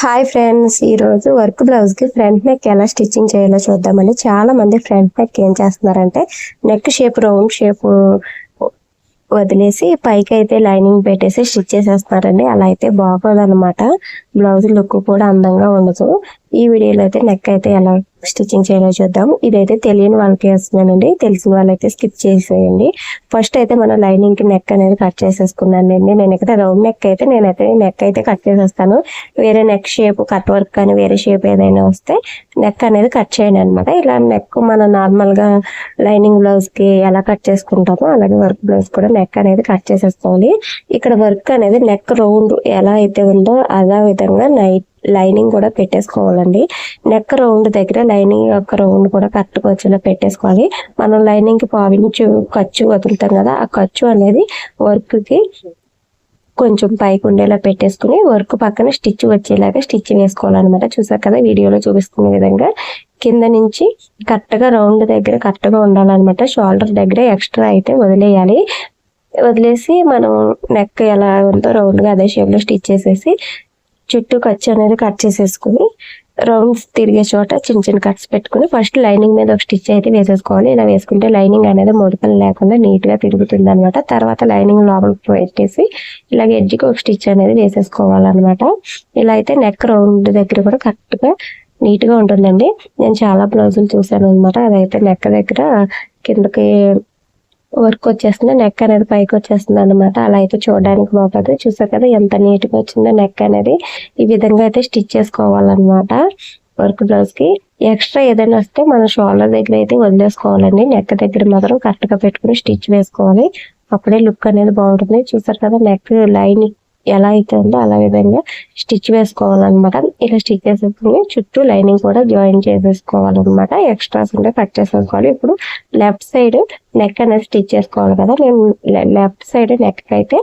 Hi friends ఈ రోజు work బ్లౌజ్కి ఫ్రంట్ నెక్ ఎలా స్టిచ్చింగ్ చేయాలో చూద్దామని చాలా మంది ఫ్రంట్ నెక్ ఏం చేస్తున్నారంటే నెక్ షేప్ రౌండ్ షేప్ వదిలేసి పైకి అయితే లైనింగ్ పెట్టేసి స్టిచ్ చేసేస్తున్నారండి. అలా అయితే బాగోదన్నమాట. బ్లౌజ్ లుక్ కూడా అందంగా ఉండదు. ఈ వీడియోలో అయితే నెక్ అయితే ఎలా స్టిచ్చింగ్ చేయాలో చూద్దాం ఇదైతే తెలియని వాళ్ళకి వేస్తున్నానండి తెలిసిన వాళ్ళైతే స్కిప్ చేసేయండి. ఫస్ట్ అయితే మనం లైనింగ్కి నెక్ అనేది కట్ చేసేసుకున్నాను అండి. నేను ఇక్కడ రౌండ్ నెక్ అయితే నేనైతే నెక్ అయితే కట్ చేసేస్తాను. వేరే నెక్ షేప్ కట్ వర్క్ కానీ వేరే షేప్ ఏదైనా వస్తే నెక్ అనేది కట్ చేయండి అనమాట ఇలా నెక్ మన నార్మల్గా లైనింగ్ బ్లౌజ్కి ఎలా కట్ చేసుకుంటామో అలాగే వర్క్ బ్లౌజ్ కూడా నెక్ అనేది కట్ చేసేసుకోవాలి. ఇక్కడ వర్క్ అనేది నెక్ రౌండ్ ఎలా అయితే ఉందో అలా విధంగా నైట్ లైనింగ్ కూడా పెట్టేసుకోవాలండి. నెక్ రౌండ్ దగ్గర లైనింగ్ యొక్క రౌండ్ కూడా కరెక్ట్గా వచ్చేలా పెట్టేసుకోవాలి. మనం లైనింగ్కి పావించు ఖర్చు వదులుతాం కదా ఆ ఖర్చు అనేది వర్క్కి కొంచెం పైకి ఉండేలా పెట్టేసుకుని వర్క్ పక్కన స్టిచ్ వచ్చేలాగా స్టిచ్ వేసుకోవాలన్నమాట. చూసారు కదా వీడియోలో చూపిస్తున్న విధంగా. కింద నుంచి కరెక్ట్గా రౌండ్ దగ్గర కరెక్ట్గా ఉండాలన్నమాట. షోల్డర్ దగ్గర ఎక్స్ట్రా అయితే వదిలేయాలి. వదిలేసి మనం నెక్ ఎలా ఉందో రౌండ్గా అదే షేప్లో స్టిచ్ చేసేసి చుట్టూ ఖర్చు అనేది కట్ చేసేసుకుని రౌండ్స్ తిరిగే చోట చిన్న చిన్న కట్స్ పెట్టుకుని ఫస్ట్ లైనింగ్ మీద ఒక స్టిచ్ అయితే వేసేసుకోవాలి. ఇలా వేసుకుంటే లైనింగ్ అనేది ముడతలు లేకుండా నీట్గా తిరుగుతుంది అనమాట తర్వాత లైనింగ్ లోపలికి పెట్టేసి ఇలాగ ఎడ్జ్కి ఒక స్టిచ్ అనేది వేసేసుకోవాలన్నమాట. ఇలా అయితే నెక్ రౌండ్ దగ్గర కూడా కరెక్ట్గా నీట్గా ఉంటుందండి. నేను చాలా బ్లౌజులు చూసాను అనమాట అదైతే నెక్ దగ్గర కిందకి వర్క్ వచ్చేస్తుంది నెక్ అనేది పైకి వచ్చేస్తుంది అనమాట అలా అయితే చూడడానికి బాగుంది చూసారు కదా ఎంత నీట్గా వచ్చిందో నెక్ అనేది. ఈ విధంగా అయితే స్టిచ్ చేసుకోవాలన్నమాట వర్క్ బ్లౌజ్కి ఎక్స్ట్రా ఏదైనా వస్తే మన షోల్డర్ దగ్గర అయితే వదిలేసుకోవాలండి. నెక్ దగ్గర మాత్రం కరెక్ట్గా పెట్టుకుని స్టిచ్ వేసుకోవాలి. అప్పుడే లుక్ అనేది బాగుంటుంది. చూసారు కదా నెక్ లైన్ ఎలా అయితే ఉందో అలా విధంగా స్టిచ్ వేసుకోవాలన్నమాట. ఇలా స్టిచ్ చేసేసుకుని చుట్టూ లైనింగ్ కూడా జాయిన్ చేసేసుకోవాలన్నమాట. ఎక్స్ట్రాస్ ఉంటే కట్ చేసేసుకోవాలి. ఇప్పుడు లెఫ్ట్ సైడ్ నెక్ అనేది స్టిచ్ చేసుకోవాలి కదా. నేను లెఫ్ట్ సైడ్ నెక్ అయితే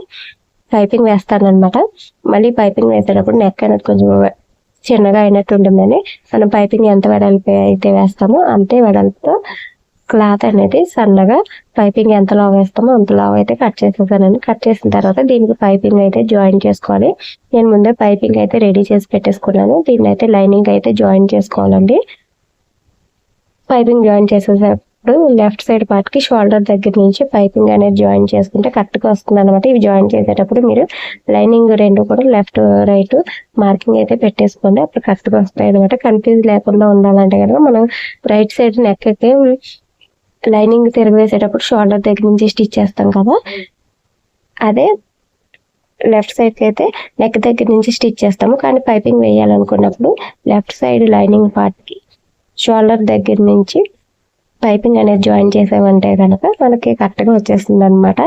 పైపింగ్ వేస్తాను అనమాట మళ్ళీ పైపింగ్ వేసేటప్పుడు నెక్ అనేది కొంచెం చిన్నగా అయినట్టు ఉంటుందని మనం పైపింగ్ ఎంత వెడల్పు అయితే వేస్తామో అంతే వెడల్పుతో క్లాత్ అనేది సన్నగా పైపింగ్ ఎంత లావ్ వేస్తామో అంత లావ్ అయితే కట్ చేసేసానండి. కట్ చేసిన తర్వాత దీనికి పైపింగ్ అయితే జాయిన్ చేసుకోవాలి. నేను ముందే పైపింగ్ అయితే రెడీ చేసి పెట్టేసుకున్నాను. దీన్ని అయితే లైనింగ్ అయితే జాయిన్ చేసుకోవాలండి. పైపింగ్ జాయిన్ చేసేటప్పుడు లెఫ్ట్ సైడ్ పార్ట్కి షోల్డర్ దగ్గర నుంచి పైపింగ్ అనేది జాయిన్ చేసుకుంటే కరెక్ట్గా వస్తుంది అనమాట ఇవి జాయిన్ చేసేటప్పుడు మీరు లైనింగ్ రెండు కూడా లెఫ్ట్ రైట్ మార్కింగ్ అయితే పెట్టేసుకోండి. అప్పుడు కరెక్ట్గా వస్తాయి అనమాట కన్ఫ్యూజ్ లేకుండా ఉండాలంటే కనుక మనం రైట్ సైడ్ నెక్కి లైనింగ్ తిరగవేసేటప్పుడు షోల్డర్ దగ్గర నుంచి స్టిచ్ చేస్తాం కదా. అదే లెఫ్ట్ సైడ్ అయితే నెక్ దగ్గర నుంచి స్టిచ్ చేస్తాము. కానీ పైపింగ్ వేయాలనుకున్నప్పుడు లెఫ్ట్ సైడ్ లైనింగ్ పార్ట్కి షోల్డర్ దగ్గర నుంచి పైపింగ్ అనేది జాయిన్ చేసామంటే కనుక మనకి కరెక్ట్గా వచ్చేస్తుంది అనమాట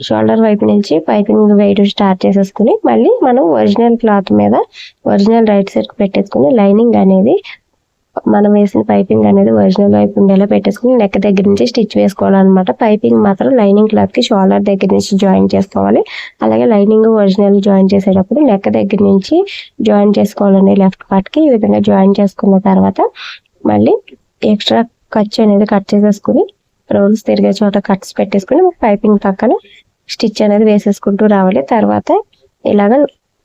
షోల్డర్ వైపు నుంచి పైపింగ్ వేయడం స్టార్ట్ చేసేసుకుని మళ్ళీ మనం ఒరిజినల్ క్లాత్ మీద ఒరిజినల్ రైట్ సైడ్ పెట్టేసుకుని లైనింగ్ అనేది మనం వేసిన పైపింగ్ అనేది ఒరిజినల్ వైపు ఉండేలా పెట్టేసుకుని నెక్ దగ్గర నుంచి స్టిచ్ వేసుకోవాలన్నమాట. పైపింగ్ మాత్రం లైనింగ్ క్లాత్కి షోల్డర్ దగ్గర నుంచి జాయిన్ చేసుకోవాలి. అలాగే లైనింగ్ ఒరిజినల్ జాయిన్ చేసేటప్పుడు నెక్ దగ్గర నుంచి జాయిన్ చేసుకోవాలండి లెఫ్ట్ పార్ట్కి ఈ విధంగా జాయిన్ చేసుకున్న తర్వాత మళ్ళీ ఎక్స్ట్రా ఖర్చు అనేది కట్ చేసేసుకుని రోల్స్ తిరిగే చోట కట్స్ పెట్టేసుకుని పైపింగ్ పక్కన స్టిచ్ అనేది వేసేసుకుంటూ రావాలి. తర్వాత ఇలాగ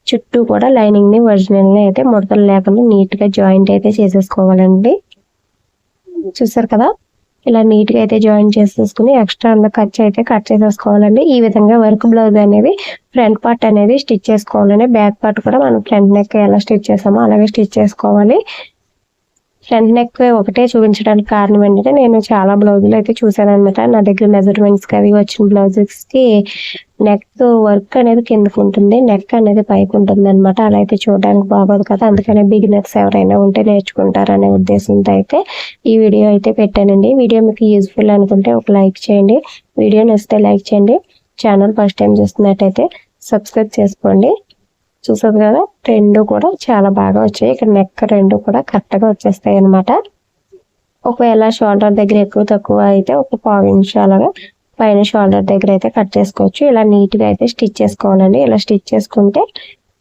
చుట్టూ కూడా లైనింగ్ని ఒరిజినల్ని అయితే ముడతలు లేకుండా నీట్గా జాయింట్ అయితే చేసేసుకోవాలండి. చూసారు కదా? ఇలా నీట్గా అయితే జాయిన్ చేసేసుకుని ఎక్స్ట్రా ఉన్న ఖర్చు అయితే కట్ చేసేసుకోవాలండి. ఈ విధంగా వర్క్ బ్లౌజ్ అనేది ఫ్రంట్ పార్ట్ అనేది స్టిచ్ చేసుకోవాలండి. బ్యాక్ పార్ట్ కూడా మనం ఫ్రంట్ నెక్ ఎలా స్టిచ్ చేసామో అలాగే స్టిచ్ చేసుకోవాలి. ఫ్రంట్ నెక్ ఒకటే చూపించడానికి కారణం ఏంటంటే నేను చాలా బ్లౌజులు అయితే చూసాను అనమాట నా దగ్గర మెజర్మెంట్స్కి అవి వచ్చిన బ్లౌజెస్కి నెక్ వర్క్ అనేది కిందకు ఉంటుంది నెక్ అనేది పైకి ఉంటుంది అనమాట అలా అయితే చూడడానికి బాగోదు కదా. అందుకనే బిగినర్స్ ఎవరైనా ఉంటే నేర్చుకుంటారనే ఉద్దేశంతో అయితే ఈ వీడియో అయితే పెట్టానండి. వీడియో మీకు యూజ్ఫుల్ అనుకుంటే ఒక లైక్ చేయండి. వీడియో నచ్చితే లైక్ చేయండి. ఛానల్ ఫస్ట్ టైం చూస్తున్నట్టయితే సబ్స్క్రైబ్ చేసుకోండి. చూసారు కదా? రెండు కూడా చాలా బాగా వచ్చాయి. ఇక్కడ నెక్ రెండు కూడా కరెక్ట్గా వచ్చేస్తాయి అనమాట ఒకవేళ షోల్డర్ దగ్గర ఎక్కువ తక్కువ అయితే ఒక పావు నిమిషాలుగా పైన షోల్డర్ దగ్గర అయితే కట్ చేసుకోవచ్చు. ఇలా నీట్గా అయితే స్టిచ్ చేసుకోవాలండి. ఇలా స్టిచ్ చేసుకుంటే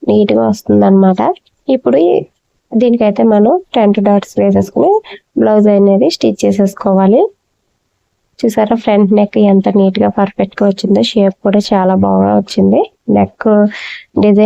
నీట్గా వస్తుంది అనమాట ఇప్పుడు దీనికైతే మనం టెంట్ డాట్స్ వేసేసుకుని బ్లౌజ్ అనేది స్టిచ్ చేసేసుకోవాలి. చూసారా? ఫ్రంట్ నెక్ ఎంత నీట్గా పర్ఫెక్ట్గా పర్ఫెక్ట్గా వచ్చిందో షేప్ కూడా చాలా బాగా వచ్చింది. Neck design